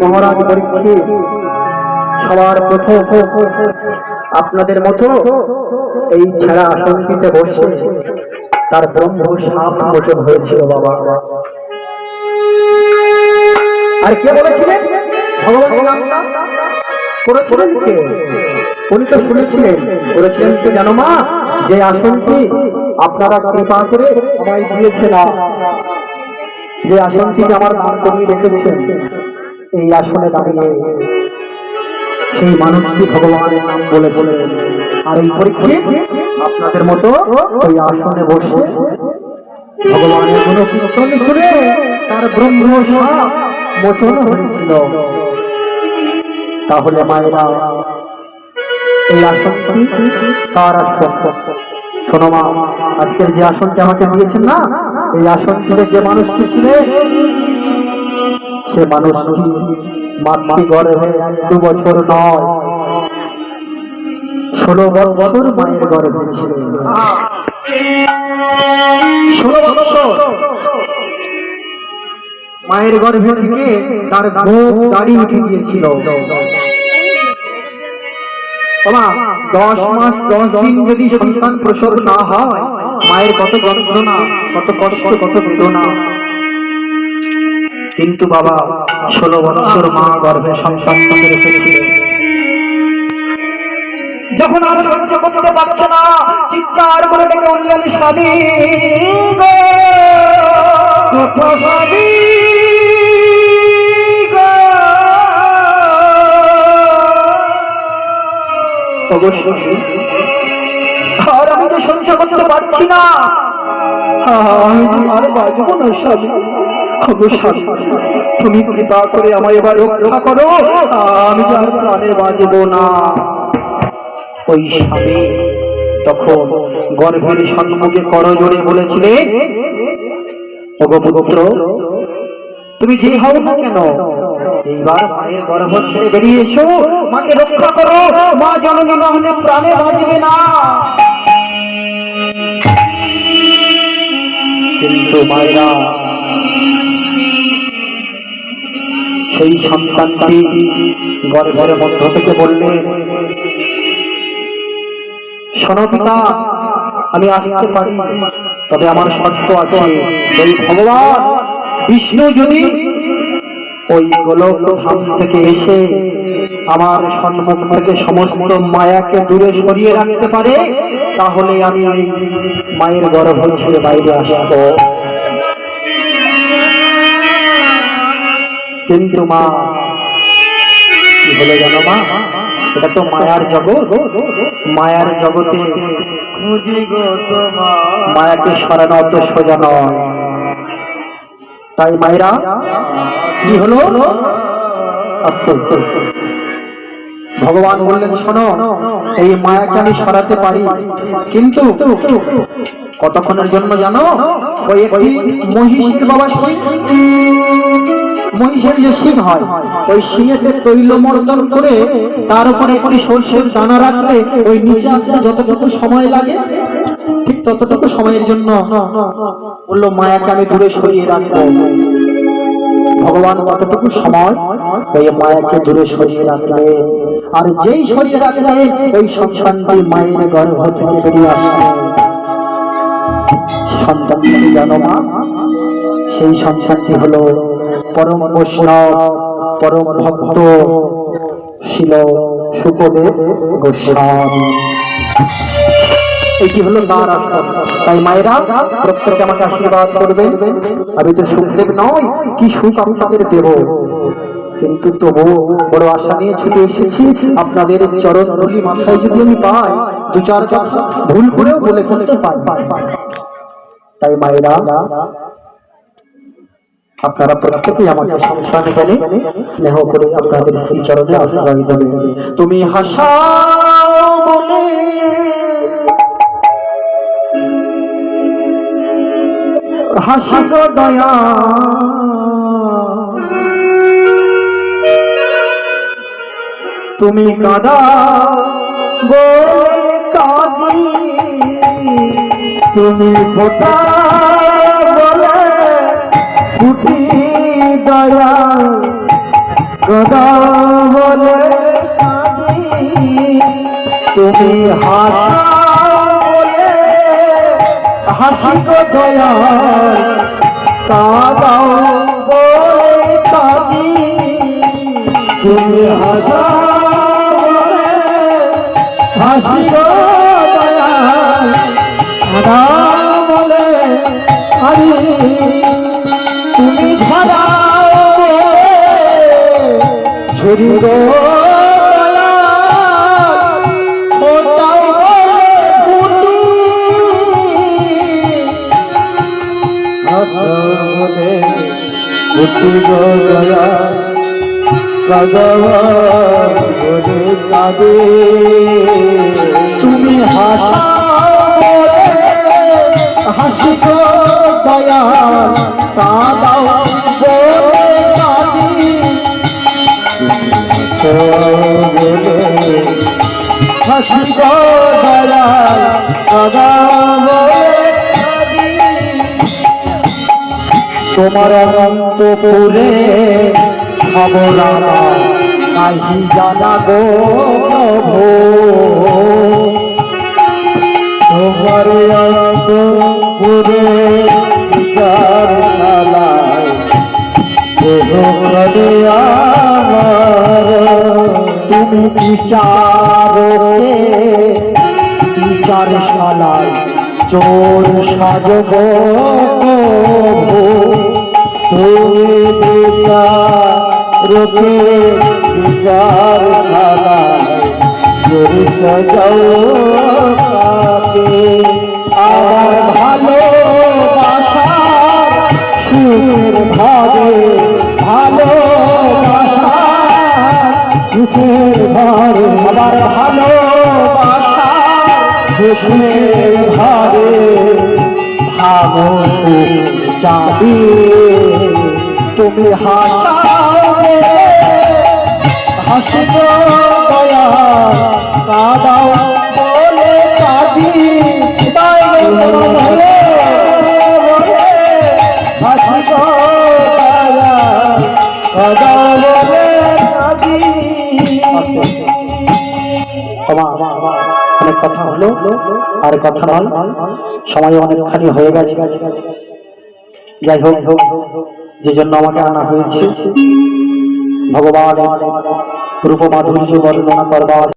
মহারাজ পরীক্ষিত সবার প্রথম আপনাদের মতো এই ছেঁড়া আসনটিতে বসে তার ব্রহ্ম সাপ মোচন হয়েছিল, বাবা। আর কে বলেছিলেন? ভগবান উনি তো শুনেছিলেন। করেছিলেন কি, জানো মা, যে আসনটি আপনারা কৃপা করে আমায় দিয়েছেন যে আসনটি আমার নাম করিয়ে রেখেছেন এই আসনে দাঁড়িয়ে সেই মানুষটি ভগবানের নাম বলেছিলেন আর এই পরীক্ষিত আপনাদের মতো ওই আসনে বসে ভগবানের কোন কীর্তন শুনে তার ব্রহ্ম মোচন হয়েছিল। তাহলে মায়েরা, এই আসনটি তার আসন? শোনো মা, আজকের যে আসনটি আমাকে দিয়েছেন না, এই আসনটিতে যে মানুষটি ছিলেন সে মানুষটি মাতৃ গর্ভে দু বছর নয়। ষোলো বছর মায়ের ষোলো বছর মায়ের গর্ভে থেকে তার গোপ দাড়ি উঠে গিয়েছিল। দশ মাস, দশ দিন যদি সন্তান প্রসব না হয়, মায়ের কত যন্ত্রণা, কত কষ্ট, কত বেদনা। কিন্তু বাবা, ষোলো বছর মা গর্ভে সন্তানকে রেখেছিল। যখন আর সহ্য করতে পারছে না, চিৎকার করে ডেকে উঠলেন স্বামী অবশ্যই আর আমি তো সহ্য করতে পারছি না। আমি আর বাঁচবো না, স্বামী ওগো তুমি কৃপা করে আমায় এবার রক্ষা করো। আমি আর প্রাণে বাঁচবো না। ওই স্বামী তখন গর্ভের সম্মুখে করজোড়ে বলেছিলে, ওগো পুত্র, তুমি যে হও না কেন, এইবার মায়ের গর্ভ ছেড়ে বেরিয়ে এসো। মাকে রক্ষা করো। মা জননী না হলে প্রাণে বাঁচবে না। কিন্তু মায়েরা সেই সন্তানটি গর্ভের মধ্য থেকে বললেন শোনো পিতা, আমি আসতে পারি, তবে আমার শর্ত আছে। এই ভগবান বিষ্ণু যদি ওই গোলক ধাম থেকে এসে আমার সম্মুখ থেকে সমস্ত মায়াকে দূরে সরিয়ে রাখতে পারে, তাহলে আমি এই মায়ের গর্ভ ছেড়ে বাইরে আসব। কিন্তু মা কি বলে জানো মা? এটা তো মায়ার জগৎ। মায়ার জগতে মায়াকে সরানো অত সোজা নয়। তাই মায়েরা কি হলো? আস্তে। ভগবান বললেন শোনো এই মায়াকে আমি সরাতে পারি। কিন্তু কতক্ষণের জন্য জানো? ওই একটি মহিষের বাবা মহিষের যে সিং হয়, ওই সিংহেতে তৈল মর্দন করে তার উপরে একটি সর্ষের দানা রাখলে ওই নিচে আসতে যতটুকু সময় লাগে, ঠিক ততটুকু সময়ের জন্য বলল, মায়াকে আমি দূরে সরিয়ে রাখব। ভগবান কতটুকু সময় ওই মায়াকে দূরে সরিয়ে রাখলে। আর যেই সরিয়ে রাখলে ওই সন্তানটি মায়ের গর্ভ থেকে বেরিয়ে আসবে সন্তানটি জানো মা, সেই সন্তানটি হলো পরম বৈষ্ণব, পরম ভক্ত ছিল সুখদেব গোস্বামী। এটি হলো তার আসন তাই মায়েরা প্রত্যেকে আমাকে আশীর্বাদ করবেন। আমি তো সুখদেব নয় কি সুখ আপনাদের দেব কিন্তু তবু বড় আশা নিয়ে ছুটে এসেছি। আপনাদের চরণ ধুলি মাথায় যদি আমি পাই, দু চার ভুল করেও বলে ফেলতে পারি। তাই মায়েরা আপনারা প্রত্যেকেই আমাকে সন্তান বলে, স্নেহ করে আপনাদের শ্রীচরণে আশ্রয় দেবেন। তুমি হাসা বলে। হাসি দয়া। তুমি কাদা বলে কাঁদি। তুমি ফোটা বলে দয়া বলে তুমি হাসা বলে হাসি গো দয়াল কাঁদাও বলে কাঁদি তুমি হাসা তুমি হাসা হাসি গো দয়াল কাঁদাও বলে হাসি গো দয়াল বলে তোমার অনন্তপুরে খবর আমার নাহি জানা গো বিচারকে বিচারশালায় চোর সাজব তুমি বিচারকে বিচার শালায় জোরে সাজাও আমার ভালোবাসার সুখের ভাগে ভালোবাসার সুখের ভাগে আমার ভাগো সুখ চাবি। তুমি হাসাবে হাসিব দয়া কাদাও অনেক কথা হলো, আর কথা নয়, সময় অনেকখানি হয়ে গেছে। যাই হোক, যে জন্য আমাকে আনা হয়েছে। ভগবান রূপ মাধুর্য বর্ণনা করবার